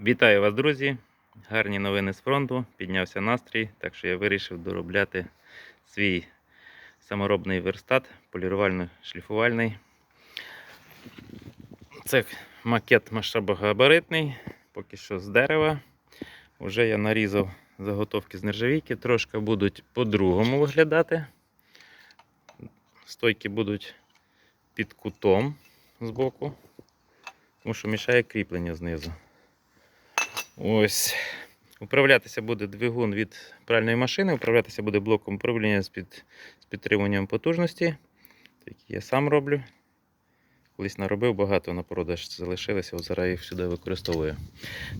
Вітаю вас, друзі! Гарні новини з фронту. Піднявся настрій, так що я вирішив доробляти свій саморобний верстат, полірувально-шліфувальний. Це макет масштабогабаритний, поки що з дерева. Уже я нарізав заготовки з нержавійки, трошки будуть по-другому виглядати. Стойки будуть під кутом збоку, тому що мішає кріплення знизу. Ось. Управлятися буде двигун від пральної машини, управлятися буде блоком управління з, під, з підтримуванням потужності. Який я сам роблю. Колись наробив багато на продаж залишилося, зараз їх сюди використовую.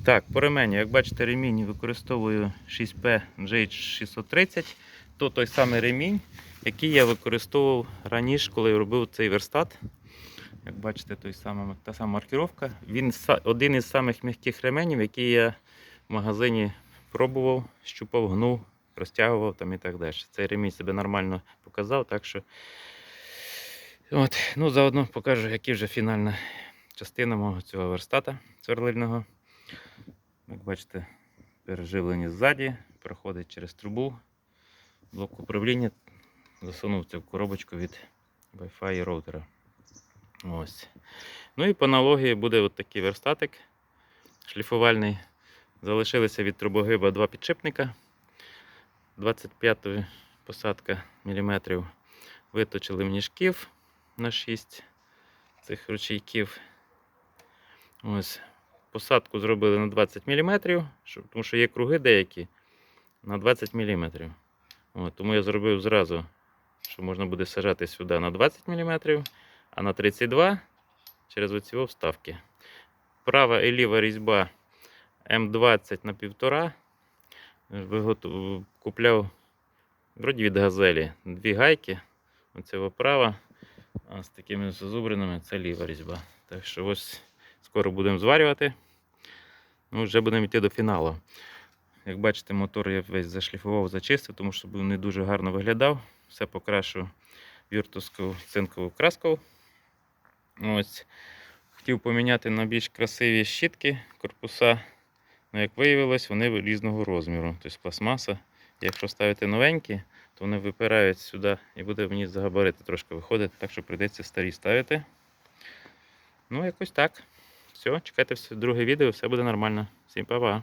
Так, по ременю, як бачите, ремінь використовую 6P GH630. То той самий ремінь, який я використовував раніше, коли робив цей верстат. Як бачите, той самий, та сама маркіровка. Він один із самих м'яких ременів, які я в магазині пробував, щупав, гнув, розтягував там і так далі. Цей ремінь себе нормально показав, так що от, ну, заодно покажу, яка вже фінальна частина мого цього верстата сверлильного. Як бачите, переживлення ззаді, проходить через трубу, блок управління, засунув це в коробочку від Wi-Fi роутера. Ось. Ну і по аналогії буде от такий верстатик шліфувальний. Залишилися від трубогиба два підшипника 25 посадка міліметрів. Виточили мніжків на 6 цих ручейків. Ось. Посадку зробили на 20 мм, тому що є круги деякі на 20 мм. Тому я зробив зразу, що можна буде сажати сюди на 20 мм, а на 32 через оці вставки. Права і ліва різьба М20 на 1,5. Виготов... Купляв вроді від газелі дві гайки. Оце вправа, а з такими зазубринами це ліва різьба. Так що ось скоро будемо зварювати. Ну, вже будемо йти до фіналу. Як бачите, мотор я весь зашліфував, зачистив, тому що був не дуже гарно виглядав. Все покрашу віртуску цинкову краску. Ось. Хотів поміняти на більш красиві щітки, корпуса. Ну, як виявилось, вони різного розміру. Тобто пластмаса. Якщо ставити новенькі, то вони випирають сюди і буде мені за габарити трошки виходити, так що прийдеться старі ставити. Ну, якось так. Все, чекайте друге відео, все буде нормально. Всім па-па.